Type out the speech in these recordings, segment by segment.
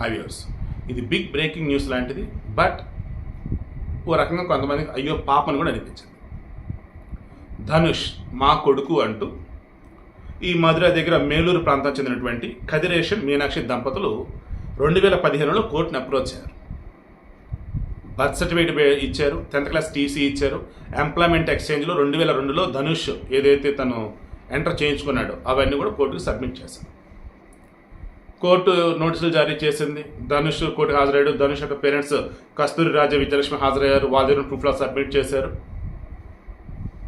హ్యావ్యూర్స్ ఇది big breaking news లాంటిది but ఓ రకంగా కొంతమందికి అయ్యో పాపను కూడా అనిపించింది. ధనుష్ మా కొడుకు అంటూ ఈ మధుర దగ్గర మేలూరు ప్రాంతం చెందినటువంటి కదిరేషన్ మీనాక్షి దంపతులు రెండు వేల పదిహేనులో కోర్టును అప్రోచ్ అయ్యారు బర్త్ సర్టిఫికేట్ ఇచ్చారు టెన్త్ క్లాస్ టీసీ ఇచ్చారు. ఎంప్లాయ్మెంట్ ఎక్స్చేంజ్లో రెండు వేల రెండులో ధనుష్ ఏదైతే తను ఎంటర్ చేయించుకున్నాడో అవన్నీ కూడా కోర్టుకు సబ్మిట్ చేశారు. కోర్టు నోటీసులు జారీ చేసింది. ధనుష్ కోర్టు హాజరయ్యాడు. ధనుష్ యొక్క పేరెంట్స్ కస్తూరి రాజ విజయలక్ష్మి హాజరయ్యారు. వాళ్ళ దగ్గర ప్రూఫ్లో సబ్మిట్ చేశారు.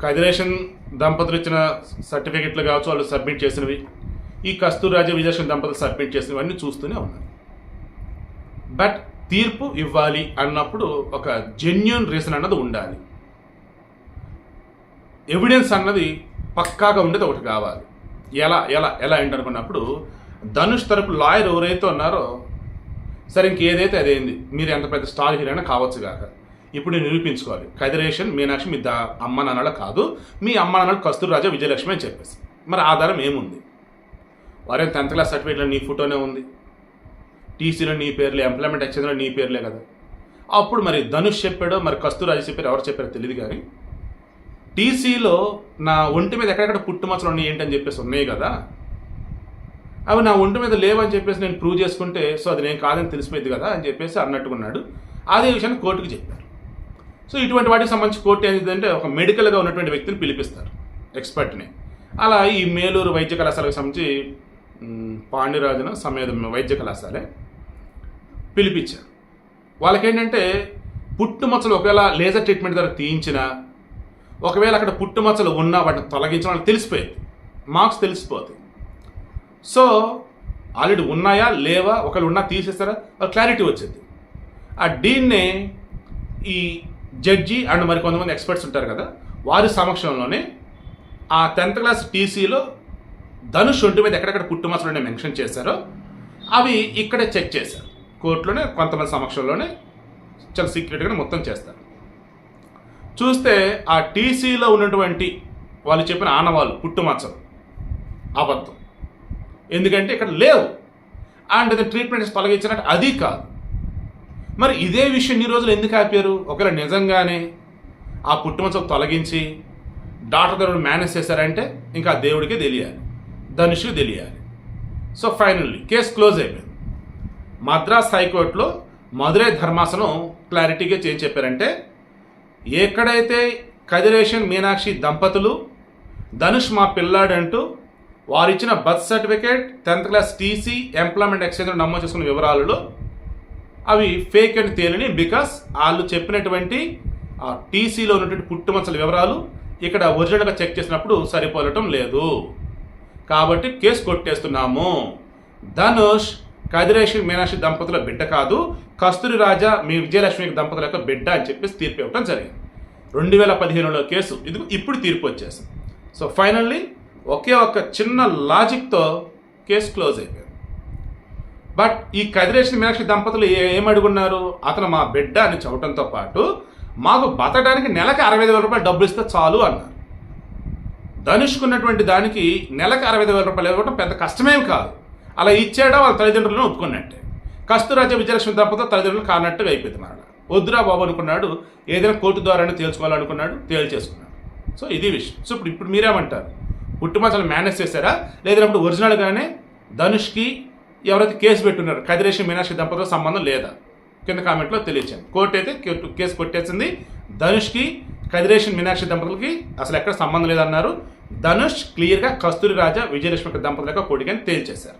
కదిరేషన్ దంపతులు ఇచ్చిన సర్టిఫికెట్లు కావచ్చు వాళ్ళు సబ్మిట్ చేసినవి. ఈ కస్తూరి రాజ విజయలక్ష్మి దంపతులు సబ్మిట్ చేసినవి అన్నీ చూస్తూనే ఉన్నారు. బట్ తీర్పు ఇవ్వాలి అన్నప్పుడు ఒక జెన్యున్ రీజన్ అన్నది ఉండాలి. ఎవిడెన్స్ అన్నది పక్కాగా ఉండేది ఒకటి కావాలి. ఎలా ఎలా ఎలా ఏంటనుకున్నప్పుడు ధనుష్ తరపు లాయర్ ఎవరైతే ఉన్నారో సరే ఇంకేదైతే అదేంది మీరు ఎంత పెద్ద స్టార్ హీరోయినా కావచ్చు కాక ఇప్పుడు నేను నిరూపించుకోవాలి. కదిరేషన్ మీనాక్షి మీ దా అమ్మ నాన్నల కాదు మీ అమ్మ నాన్నలు కస్తూరి రాజా విజయలక్ష్మి అని చెప్పేసి. మరి ఆధారం ఏముంది? వారే టెన్త్ క్లాస్ సర్టిఫికేట్లో నీ ఫోటోనే ఉంది? టీసీలో నీ పేర్లే ఎంప్లాయ్మెంట్ ఎక్స్చేంజ్లో నీ పేర్లే కదా. అప్పుడు మరి ధనుష్ చెప్పాడో మరి కస్తూరాజు చెప్పారు ఎవరు చెప్పారో తెలియదు కానీ టీసీలో నా ఒంటి మీద ఎక్కడెక్కడ పుట్టుమచ్చలు ఉన్నాయి ఏంటని చెప్పేసి ఉన్నాయి కదా అవి నా ఒంటి మీద లేవని చెప్పేసి నేను ప్రూవ్ చేసుకుంటే సో అది నేను కాదని తెలిసిపోయింది కదా అని చెప్పేసి అన్నట్టుకున్నాడు. అదే విషయాన్ని కోర్టుకు చెప్పారు. సో ఇటువంటి వాటికి సంబంధించి కోర్టు ఏంటంటే ఒక మెడికల్గా ఉన్నటువంటి వ్యక్తిని పిలిపిస్తారు ఎక్స్పర్ట్ని. అలా ఈ మేలూరు వైద్య కళాశాలకు సంబంధించి పాండ్యరాజున సమేత వైద్య కళాశాలే పిలిపించారు. వాళ్ళకేంటంటే పుట్టుమచ్చలు ఒకవేళ లేజర్ ట్రీట్మెంట్ ద్వారా తీయించినా ఒకవేళ అక్కడ పుట్టుమచ్చలు ఉన్నా వాటిని తొలగించిన వాళ్ళు తెలిసిపోయేది. మార్క్స్ తెలిసిపోతాయి. సో ఆల్రెడీ ఉన్నాయా? లేవా? ఒకళ్ళు ఉన్నా తీసేస్తారా క్లారిటీ వచ్చింది. ఆ డీన్నే ఈ జడ్జి అండ్ మరి కొంతమంది ఎక్స్పర్ట్స్ ఉంటారు కదా వారి సమక్షంలోనే ఆ టెన్త్ క్లాస్ టీసీలో ధనుష్ ఒంటి మీద ఎక్కడెక్కడ పుట్టుమచ్చలు మెన్షన్ చేశారో అవి ఇక్కడే చెక్ చేశారు. కోర్టులోనే కొంతమంది సమక్షంలోనే చాలా సీక్రెట్గా మొత్తం చేస్తారు. చూస్తే ఆ టీసీలో ఉన్నటువంటి వాళ్ళు చెప్పిన ఆనవాళ్ళు పుట్టుమచ్చలు అబద్ధం. ఎందుకంటే ఇక్కడ లేవు. అండ్ అది ట్రీట్మెంట్ తొలగించినట్టు అది కాదు. మరి ఇదే విషయం ఈ రోజులు ఎందుకు ఆపారు? ఒకవేళ నిజంగానే ఆ పుట్టుమచ్చలు తొలగించి డాక్టర్ దగ్గర మేనేజ్ చేశారంటే ఇంకా దేవుడికి దేవుడికే తెలియాలి. ధనుష్కి తెలియాలి. సో ఫైనల్లీ కేసు క్లోజ్ అయిపోయింది. మద్రాస్ హైకోర్టులో మధురై ధర్మాసనం క్లారిటీగా చేసి చెప్పారంటే ఎక్కడైతే కదిరేషన్ మీనాక్షి దంపతులు ధనుష్ మా పిల్లాడంటూ వారిచ్చిన birth certificate tenth class TC employment exchange నమోదు చేసుకున్న వివరాలలో అవి ఫేక్ అండ్ తేలిని బికాస్ వాళ్ళు చెప్పినటువంటి ఆ టీసీలో ఉన్నటువంటి పుట్టుమచ్చల వివరాలు ఇక్కడ ఒరిజినల్గా చెక్ చేసినప్పుడు సరిపోలటం లేదు. కాబట్టి కేసు కొట్టేస్తున్నాము. ధనుష్ కదిరేషి మీనాక్షి దంపతుల బిడ్డ కాదు కస్తూరి రాజా మీ విజయలక్ష్మి దంపతుల యొక్క బిడ్డ అని చెప్పేసి తీర్పు ఇవ్వడం జరిగింది. రెండు వేల పదిహేనులో కేసు ఇది ఇప్పుడు తీర్పు వచ్చేసింది. సో ఫైనల్లీ ఒకే ఒక చిన్న లాజిక్తో కేసు క్లోజ్ అయిపోయింది. బట్ ఈ కదిరేసిన మీనాక్షి దంపతులు ఏ- ఏమడుగున్నారు అతను మా బిడ్డ అని చెప్పడంతో పాటు మాకు బతకడానికి నెలకు అరవై ఐదు వేల రూపాయలు డబ్బులు ఇస్తే చాలు అన్నారు. ధనుష్కున్నటువంటి దానికి నెలకు అరవై ఐదు వేల రూపాయలు ఇవ్వడం పెద్ద కష్టమేం కాదు. అలా ఇచ్చేయడం వాళ్ళ తల్లిదండ్రులను ఒప్పుకున్నట్టే. కస్తూరాజ విజయలక్ష్మి దంపతులు తల్లిదండ్రులు కానట్టుగా అయిపోయింది మాట వద్దురా బాబు అనుకున్నాడు ఏదైనా కోర్టు ద్వారానే తేల్చుకోవాలనుకున్నాడు తేల్చేసుకున్నాడు. సో ఇది విషయం. సో ఇప్పుడు ఇప్పుడు మీరేమంటారు? పుట్టుమచ్చలు మేనేజ్ చేశారా? లేదంటే ఒరిజినల్గానే ధనుష్కి ఎవరైతే కేసు పెట్టున్నారు కదిరేషి మీనాక్షి దంపతుల సంబంధం లేదా? కింద కామెంట్లో తెలియచాను కోర్టు అయితే కేసు కొట్టేసింది. ధనుష్కి కదిరేషన్ మీనాక్షి దంపతులకి అసలు ఎక్కడ సంబంధం లేదన్నారు. ధనుష్ క్లియర్గా కస్తూరి రాజా విజయలక్ష్మి దంపతుల యొక్క కొడుకని తేల్చేశారు.